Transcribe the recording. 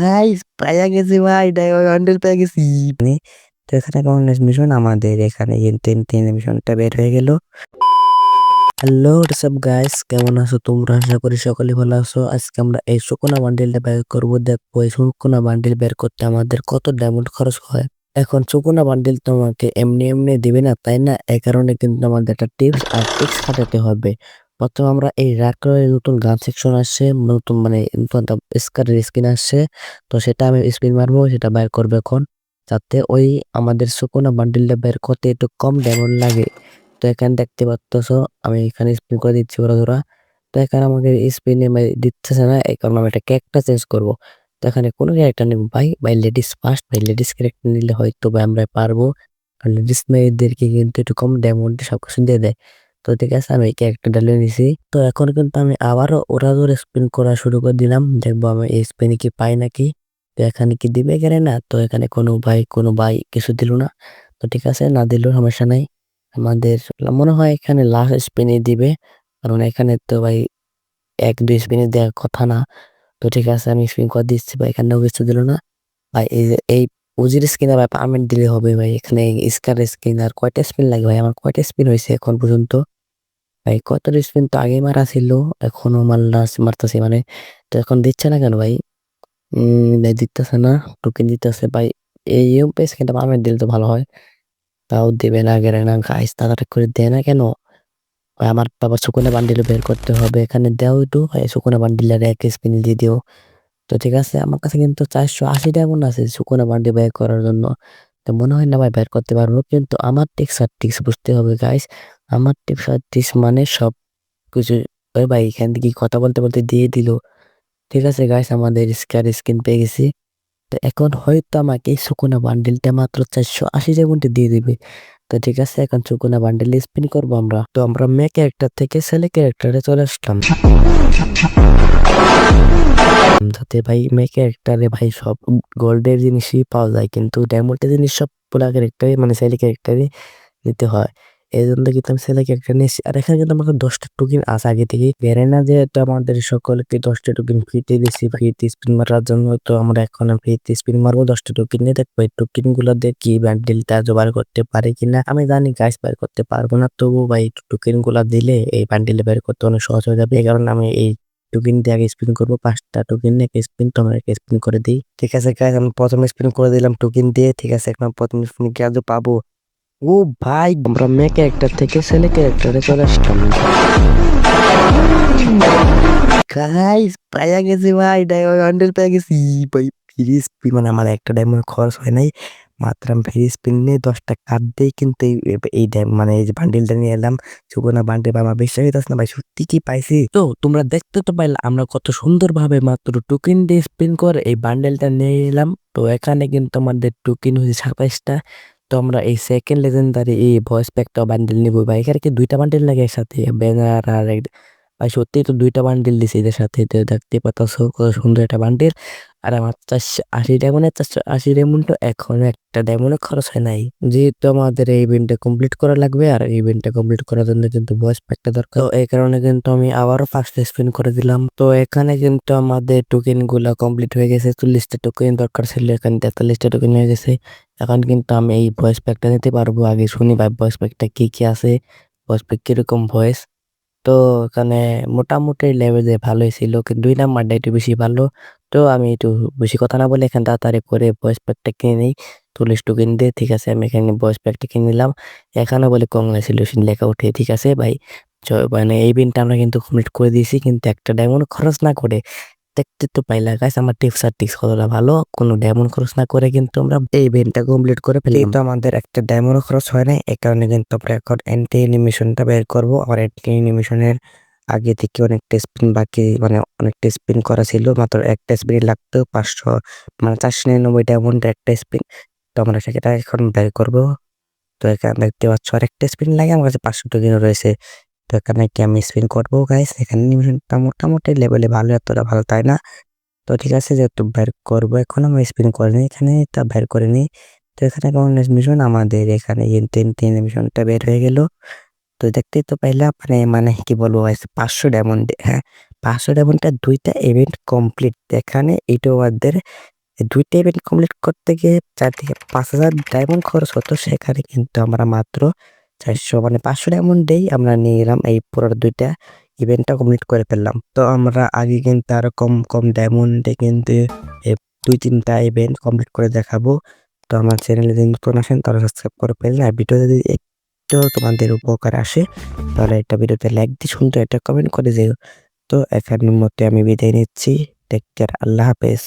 Guys পাইয়া গেছি ভাই বান্ডেল পেয়ে গেছি তো এখানে মিশন আমাদের এখানে তিন তিন মিশনটা বের হয়ে গেল হ্যালো সব গাইস কেমন আছো তোমরা আশা করি সকলে ভালো আছো আজকে আমরা এই সুকুনা বান্ডেলটা বের করব দেখব এই সুকুনা বান্ডেল বের করতে আমাদের কত ডায়মন্ড খরচ হয় এখন সুকুনা বান্ডিল তোমাকে এমনি এমনি দিবে না তাই না এই কারণে কিন্তু আমাদের একটা টিপস আর টিপস খাটাতে হবে প্রথমে আমরা এই রাকের নতুন গান সেকশন আসছে নতুন মানে স্কারের স্কিন আসছে তো সেটা আমি স্পিন মারবো, সেটা বের করব এখন। যাতে ওই আমাদের সুকুনা বান্ডিলটা বের করতে একটু কম ডায়মন্ড লাগে। তো এখানে দেখতে পাচ্ছ, আমি এখানে স্পিন করে দিচ্ছি ওরা ধরা। তো এখানে আমাকে স্পিনে দিতেছে না, এই কারণে আমি একটা ক্যারেক্টার চেঞ্জ করব। তো এখানে কোনো ক্যারেক্টার নেব ভাই ভাই লেডিস ফার্স্ট ভাই লেডিস ক্যারেক্টার নিলে হয়তো ভাই আমরা পারব। আর লেডিস মেয়েদেরকে কিন্তু একটু কম ডায়মন্ডে সব কিছু দিয়ে দেয়। তো ঠিক আছে, আমি ক্যারেক্টার ডালিয়ে নিছি। তো এখন কিন্তু আমি আবারও ওরা ধরে স্পিন করা শুরু করে দিলাম। দেখব আমি এই স্পিনে কি পাই নাকি, তো এখানে কি দিবে গেলে না? তো এখানে কোনো ভাই কোনো ভাই কিছু দিল না। তো ঠিক আছে, না দিলেও সমস্যা নাই। আমাদের মনে হয় এখানে লাস্ট স্পিনে দিবে। কারণ এখানে তো ভাই এক, দুই স্পিনে দেওয়ার কথা না। তো ঠিক আছে, আমি স্পিন করে দিচ্ছি বা এখানেও কিছু দিল না। ভাই এই এই উজির স্কিন ভাই পারমেন্ট দিলে হবে ভাই। এখানে স্কার স্কিন আর কয়টা স্পিন লাগে ভাই? আমার কয়টা স্পিন হয়েছে এখন পর্যন্ত? ভাই কত স্পিন তো আগে মারা ছিল, এখনও মারলা মারতেছে। মানে তো এখন দিচ্ছে না কেন ভাই? ভাই দিতেছে না টোকেন দিতেছে। ভাই, এই ইউপি স্কিনটা পারমেন্ট দিলে তো ভালো হয়। তাও দেবে না, গেলে না। গাইস তাড়াতাড়ি করে দেয় না কেন? ভাই, আমার বাবার সুকুনা বান্ডিল বের করতে হবে। এখানে দেও একটু। ভাই, সুকুনা বান্ডিলের এক স্পিন দিয়ে দিও। তো ঠিক আছে, আমার কাছে কিন্তু চারশো আশি ডায়মন্ড আছে সুকুনা বান্ডি বের করার জন্য। তো মনে হয় না ভাই বের করতে পারব, কিন্তু আমার টিক্স আর টিক্স বুঝতে হবে গাইস আমার টিপস আর টিক্স মানে সব কিছু। ওই ভাই এখান থেকে কথা বলতে বলতে দিয়ে দিল। ঠিক আছে গাইস আমাদের স্কার স্কিন পেয়ে গেছি। তো এখন হয়তো আমাকে সুকুনা বান্ডেলটা মাত্র চারশো আশি ডায়মন্ডে দিয়ে দিবে। তো ঠিক আছে, এখন চুকুনা বান্ডেল স্পিন করব আমরা। তো আমরা মেয়ে ক্যারেক্টার থেকে ছেলে ক্যারেক্টারে চলে আসলাম। যাতে ভাই মে ক্যারেক্টারে ভাই সব গোল্ডের জিনিসই পাওয়া যায়, কিন্তু ডায়মন্ডের জিনিস সব পুরা ক্যারেক্টারে মানে ছেলে ক্যারেক্টারে নিতে হয়। এই জন্য কিন্তু আমি ছেলে ক্যারেক্টার নিয়েছি। আর এখানে কিন্তু আমাকে দশটা টুকিন আছে আগে থেকে বেড়ে না যেহেতু আমাদের সকলকে দশটা টুকিন ফ্রিতে দিছি ফ্রিতে স্পিন মারার জন্য। তো আমরা এখন ফ্রিতে স্পিন মারবো, দশটা টুকিন নিয়ে দেখব। এই টুকিনগুলো দিয়ে কি ব্যান্ডেলটা জোগাড় করতে পারে কিনা? আমি জানি গাছ বের করতে পারব না। তবু এই টুকিনগুলা দিলে এই ব্যান্ডেল বের করতে অনেক সহজ হয়ে যাবে। এই কারণে আমি এই টোকেন দিয়ে আগে স্পিন করব। পাঁচটা টোকেন নিয়ে স্পিন তো আমরা স্পিন করে দিই। ঠিক আছে গাইজ আমি প্রথমে স্পিন করে দিলাম টোকেন দিয়ে। ঠিক আছে, এখন প্রথম স্পিন কি আজও পাবো? ও ভাই, আমরা মেয়ে ক্যারেক্টার থেকে ছেলে ক্যারেক্টারে চলে আসলাম গাইজ পাইয়া গেছি ভাই ডায়মন্ড হান্ড্রেড পেয়ে গেছি। ভাই ফ্রি স্পিন মানে আমার একটা ডায়মন্ড খরচ হয় নাই। মাত্র আমি ফ্রি স্পিন নিয়ে দশটা কার্ড দিয়ে কিন্তু এই মানে এই যে বান্ডিলটা নিয়ে এলাম। সুগনা বান্ডিল আমার বিশ্বাস হইতেছে না ভাই, সত্যি কি পাইছি? তো তোমরা দেখতে তো পাইলে, আমরা কত সুন্দরভাবে মাত্র টোকেন দিয়ে স্পিন করে এই বান্ডেলটা নিয়ে এলাম। তো এখানে কিন্তু আমাদের টোকেন হয়েছে সাতাইশটা। তো আমরা এই সেকেন্ড লেজেন্ডারি এই ভয়েস প্যাকটা বান্ডেল নিব ভাই। এখানে কি দুইটা বান্ডেল লাগে একসাথে? ব্যানার আর ভাই, সত্যিই তো দুইটা বান্ডিল দিছে এদের সাথে দেখতে পাচ্ছ কত সুন্দর একটা বান্ডিল আর আমার চারশো আশি ডায়মন্ডের চারশো আশি ডায়মন্ড এখন একটা ডায়মন্ডে খরচ হয় নাই। যেহেতু আমাদের এই ইভেন্টটা কমপ্লিট করা লাগবে, আর এই ইভেন্টটা কমপ্লিট করার জন্য কিন্তু ভয়েস প্যাকটা দরকার। তো এই কারণে কিন্তু আমি আবারও ফার্স্ট স্পিন করে দিলাম। তো এখানে কিন্তু আমাদের টোকেনগুলা কমপ্লিট হয়ে গেছে, চল্লিশটা টোকেন দরকার ছিল, এখানে তেতাল্লিশটা টোকেন হয়ে গেছে। এখন কিন্তু আমি এই ভয়েস প্যাকটা নিতে পারব। আগে শুনি ভাই ভয়েস প্যাকটা কি কি আছে? ভয়েস প্যাক কীরকম ভয়েস তো এখানে মোটামুটি লেভেলে ভালোই ছিল, কিন্তু দুই নাম্বারটা একটু বেশি ভালো। তো আমি একটু বেশি কথা না বলে এখানে তাড়াতাড়ি করে ভয়েস প্যাকটা কিনে নিই। চল্লিশ টোকেন দিয়ে, ঠিক আছে, আমি এখানে ভয়েস প্যাকটা কিনে নিলাম। এখানে বলে কংগ্রেচুলেশন লেখা উঠে, ঠিক আছে ভাই? মানে এই বিনটা আমরা কিন্তু কমপ্লিট করে দিয়েছি, কিন্তু একটা ডায়মন্ড খরচ না করে দেখতে তো পাইলা গাইস আমার টিপস আর টিপস কতটা ভালো, কোনো ডায়মন্ড খরচ না করে কিন্তু আমরা এই ইভেন্টটা কমপ্লিট করে ফেলি তো আমাদের একটা ডায়মন্ড খরচ হয় না এই কারণে কিন্তু আমরা এখন এন্টি অ্যানিমেশনটা বের করব। আর এন্টি অ্যানিমেশনের আগে থেকে অনেকটা স্পিন বাকি মানে অনেকটা স্পিন করা ছিল, মাত্র একটা স্পিন লাগতো, পাঁচশো মানে চারশো নিরানব্বই ডায়মন্ড একটা স্পিন তো আমরা সেটা এখন বের করব। তো এখানে দেখতে পাচ্ছ আর একটা স্পিন লাগে, আমার কাছে পাঁচশো টাকা রয়েছে। তো এখানে কি আমি স্পিন করব গাইস এখানে নিমিশনটা মোটামুটি লেভেলে ভালো, এতটা ভালো, তাই না? তো ঠিক আছে, যেহেতু বের করব এখন, আমি স্পিন করিনি এখানে তা বের করিনি তো এখানে কেমন মিশন আমাদের এখানে তিন তিন মিশনটা বের হয়ে গেল। তো দেখতেই তো পাইলাম মানে মানে কি বলব পাঁচশো ডায়মন্ড হ্যাঁ পাঁচশো ডায়মন্ডের দুইটা ইভেন্ট কমপ্লিট এখানে এইটা ওদের দুইটা ইভেন্ট কমপ্লিট করতে গিয়ে চার থেকে পাঁচ হাজার ডায়মন্ড খরচ হতো, সেখানে কিন্তু আমরা মাত্র চারশো মানে পাঁচশো ডায়মন্ডেই আমরা নিয়ে গেলাম এই পুরো দুইটা ইভেন্টটা কমপ্লিট করে ফেললাম। তো আমরা আগে কিন্তু আরও কম কম ডায়মন্ডে কিন্তু দুই তিনটা ইভেন্ট কমপ্লিট করে দেখাবো। তো আমার চ্যানেলে যদি নতুন আসেন তারা সাবস্ক্রাইব করে ফেললেন আর ভিডিও যদি একটু তোমাদের উপকার আসে, তাহলে একটা ভিডিওতে লাইক দিয়ে শুনতে একটা কমেন্ট করে যেও। তো এখানের মধ্যে আমি বিদায় নিচ্ছি। টেক কেয়ার আল্লাহ হাফেজ।